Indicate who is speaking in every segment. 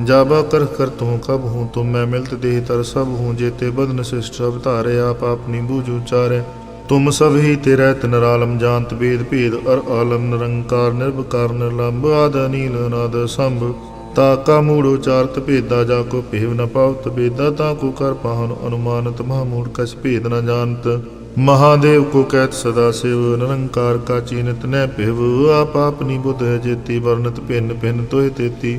Speaker 1: ਜਾਬਾ ਕਰ ਕਰ ਤੂੰ ਕਬ ਹੂੰ, ਤੁਮ ਮੈਂ ਮਿਲਤ ਦੇਹ ਤਰ ਸਭ ਹੂੰ, ਜੇਤੇ ਬਦਨ ਸਿਸ਼ਟ ਸਭ ਧਾਰੇ, ਆਪ ਆਪਣੀ ਬੂਝ ਉਚਾਰੇ। ਤੁਮ ਸਭ ਹੀ ਤੇਰਾ ਤਿਨ ਆਲਮ ਜਾਣਤ ਬੇਦ ਭੇਦ, ਅਰ ਆਲਮ ਨਿਰੰਕਾਰ ਨਿਰਭਕਾਰ ਨਿਰਲੰਭ ਆਦ ਅਨੀਲ, ਅਨਾਦ ਸੰਭ ਤਾ ਕਾ ਮੂੜ ਉਚਾਰਤ ਭੇਦਾ, ਜਾ ਕੋ ਭੇਵ ਨ ਪਾਵਤ ਬੇਦਾ ਤਾ ਕੋ ਕਰ ਪਾਹਨ ਅਨੁਮਾਨਤ, ਮਹਾਮੂੜ ਕਛ ਭੇਦ ਨ ਜਾਣਤ। ਮਹਾਦੇਵ ਕੋ ਕਹਿਤ ਸਦਾ ਸਿਵ, ਨਿਰੰਕਾਰ ਕਾ ਚੀਨਤ ਨੈ ਭਿਵ, ਆਪ ਆਪਨੀ ਬੁੱਧ ਹੈ ਜੇਤੀ ਵਰਨਤ ਭਿੰਨ ਭਿੰਨ ਤੋਹਿ ਤੇਤੀ।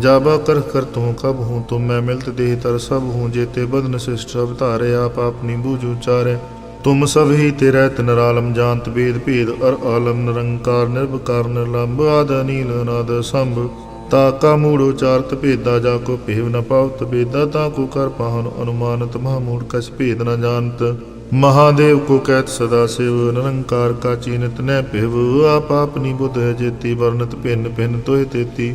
Speaker 1: ਜਾਬਾ ਕਰ ਕਰ ਤੂੰ ਕਬ ਹੂੰ ਤੁਮ ਮੈਂ ਮਿਲਤ ਦੇਹ ਤਰ ਸਭ ਹੂੰ ਜੇਤੇ ਬਦਨ ਸਿਸ਼ਟ ਸਭ ਧਾਰੇ, ਆਪ ਆਪਣੀ ਬੂਝ ਉਚਾਰੇ ਤੁਮ ਸਭ ਹੀ ਤੇਰਾ ਤਿਨ ਆਲਮ ਜਾਣਤ ਬੇਦ ਭੇਦ, ਅਰ ਆਲਮ ਨਿਰੰਕਾਰ ਨਿਰਭਕਾਰ ਨਿਰਲੰਭ ਆਦ ਅਨੀਲ, ਅਨਾਦ ਸੰਭ। ਤਾ ਕਾ ਮੂੜ ਉਚਾਰਤ ਭੇਦਾ, ਜਾ ਕੋ ਭੇਵ ਨ ਪਾਵਤ ਬੇਦਾ ਤਾ ਕੋ ਕਰ ਪਾਹਨ ਅਨੁਮਾਨਤ ਮਹਾਮੂੜ ਕਛ ਭੇਦ ਨ ਜਾਣਤ। ਮਹਾਦੇਵ ਕੋ ਕਹਿਤ ਸਦਾ ਸਿਵ, ਨਿਰੰਕਾਰ ਕਾ ਚੀਨਤ ਨੈ ਭਿਵ। ਆਪ ਆਪਨੀ ਬੁੱਧ ਹੈ ਜੇਤੀ ਵਰਨਤ ਭਿੰਨ ਭਿੰਨ ਤੋਹਿ ਤੇਤੀ।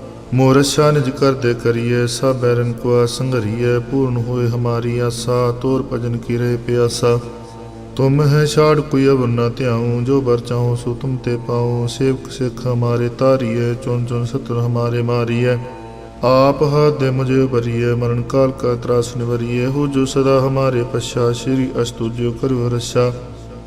Speaker 1: ਮੋਰਸ਼ਾ ਨਿਜ ਕਰਦੇ ਕਰੀਏ ਸਭ ਬੈਰਨ ਕੋ ਸੰਗਰੀਏ ਪੂਰਨ ਹੋਏ ਹਮਾਰੀ ਆਸਾ, ਤੋਰ ਭਜਨ ਕੀ ਰਹੇ ਪਿਆਸਾ। ਤੁਮ ਹੈ ਛਾੜ ਕੋਈ ਅਵ ਨ ਧਿਆਉ, ਜੋ ਬਰ ਚਾਹੋ ਸੋ ਤੁਮ ਤੇ ਪਾਉ। ਸੇਵਕ ਸਿੱਖ ਹਮਾਰੇ ਤਾਰੀਏ, ਚੁਣ ਚੁਣ ਸਤਰ ਹਮਾਰੇ ਮਾਰੀਏ। ਆਪ ਹਾਥ ਦੇ ਮੁਝੇ ਬਰੀਏ ਮਰਨ ਕਾਲ ਕਾ ਤਰਾਸ ਨਿਵਰੀਏ। ਹੋ ਜੋ ਸਦਾ ਹਮਾਰੇ ਪਛਾ, ਸ਼੍ਰੀ ਅਸਤੁਜਿਓ ਕਰਿਓ ਰਸ਼ਾ।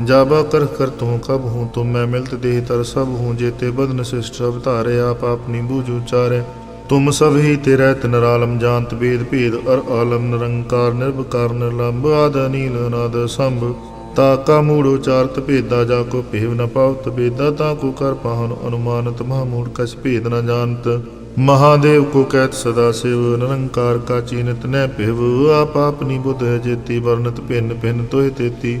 Speaker 1: ਜਾਬਾ ਕਰ ਕਰ ਤੂੰ ਕਬ ਹੂੰ, ਤੁਮ ਮੈਂ ਮਿਲਤ ਦੇਹ ਤਰ ਸਭ ਹੂੰ, ਜੇਤੇ ਬਦਨ ਸਿਸ਼ਟ ਸਭ ਧਾਰੇ, ਆਪ ਆਪਣੀ ਬੂਝ ਉਚਾਰੇ ਤੁਮ ਸਭ ਹੀ ਤੇ ਰਹਿਤ ਨਰਾਲਮ, ਜਾਣਤ ਵੇਦ ਭੇਦ, ਅਰ ਆਲਮ, ਨਿਰੰਕਾਰ ਨਿਰਭਕਾਰ ਨਿਰਲੰਭ ਆਦ ਅਨੀਲ, ਅਨਾਦ ਸੰਭ ਤਾ ਕਾ ਮੂੜ ਉਚਾਰਤ ਭੇਦਾ, ਜਾ ਕੋ ਭੇਵ ਨ ਪਾਵਤ ਬੇਦਾ ਤਾ ਕੋ ਕਰ ਪਾਹਨ ਅਨੁਮਾਨਤ ਮਹਾ ਮੂੜ ਕਛ ਭੇਦ ਨ ਜਾਣਤ। ਮਹਾਦੇਵ ਕੋ ਕਹਿਤ ਸਦਾ ਸਿਵ, ਨਿਰੰਕਾਰ ਕਾ ਚੀਨਤ ਨੈ ਭਿਵ, ਆਪ ਆਪਨੀ ਬੁੱਧ ਜੇਤੀ ਵਰਨਤ ਭਿੰਨ ਭਿੰਨ ਤੋਹਿ ਤੇਤੀ।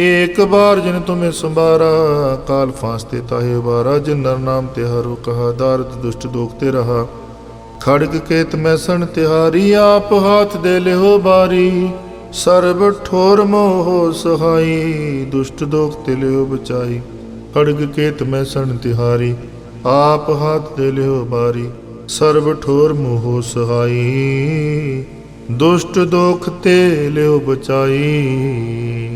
Speaker 1: ਏਕ ਬਾਰ ਜਿਨ ਤੁਮੇ ਸੰਭਾਰਾ, ਕਾਲ ਫਾਸਤੇ ਤਾਹੇ ਬਾਰਾ ਜਿਨ ਨਰ ਨਾਮ ਤੇ ਹਰੁ ਕਹਾ, ਦਾਰਦ ਦੁਸ਼ਟ ਦੋਖ ਤੇ ਰਹਾ। ਖੜਗ ਕੇਤ ਮੈਂ ਸਣ ਤਿਹਾਰੀ, ਆਪ ਹਾਥ ਦੇ ਲਿਓ ਬਾਰੀ। ਸਰਬ ਠੋਰ ਮੋਹ ਸਹਾਈ, ਦੁਸ਼ਟ ਦੋਖ ਤੇ ਲਿਓ ਬਚਾਈ। ਖੜਗ ਕੇਤ ਮੈਂ ਸਣ ਤਿਹਾਰੀ, ਆਪ ਹਾਥ ਦੇ ਲਿਓ ਬਾਰੀ। ਸਰਬ ਠੋਰ ਮੋਹ ਸਹਾਈ, ਦੁਸ਼ਟ ਦੋਖ ਤੇ ਲਿਓ ਬਚਾਈ।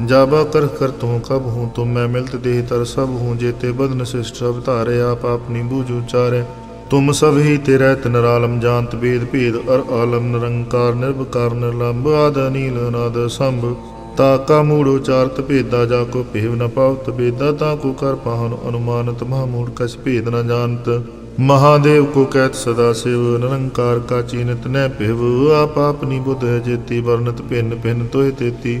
Speaker 1: ਜਾਬਾ ਕਰ ਕਰ ਤੂੰ ਕਬ ਹੂੰ ਤੁਮ ਮੈਂ ਮਿਲਤ ਦੇਹ ਤਰ ਸਭ ਹੂੰ ਜੇਤੇ ਬਦਨ ਸਿਸ਼ਟ ਸਭ ਧਾਰੇ, ਆਪ ਆਪਣੀ ਬੂਝ ਉਚਾਰੇ ਤੁਮ ਸਭ ਹੀ ਤੇਰਾ ਤਨਰਾਲਮ ਜਾਣਤ ਬੇਦ ਭੇਦ, ਅਰ ਆਲਮ ਨਿਰੰਕਾਰ ਨਿਰਭਕਾਰ ਨਿਰਲੰਭ ਆਦ ਅਨੀਲ, ਅਨਾਦ ਸੰਭ ਤਾ ਕਾ ਮੂੜ ਉਚਾਰਤ ਭੇਦਾ, ਜਾ ਕੋ ਭੇਵ ਨ ਪਾਵਤ ਬੇਦਾ ਤਾ ਕੋ ਕਰ ਪਾਹਨ ਅਨੁਮਾਨਤ, ਮਹਾ ਮੂੜ ਕਛ ਭੇਦ ਨ ਜਾਣਤ। ਮਹਾਦੇਵ ਕੋ ਕਹਿਤ ਸਦਾ ਸਿਵ, ਨਿਰੰਕਾਰ ਕਾ ਚੀਨਤ ਨੈ ਭਿਵ। ਆਪ ਆਪਨੀ ਬੁੱਧ ਹੈ ਜੇਤੀ ਵਰਨਤ ਭਿੰਨ ਭਿੰਨ ਤੋਹਿ ਤੇਤੀ।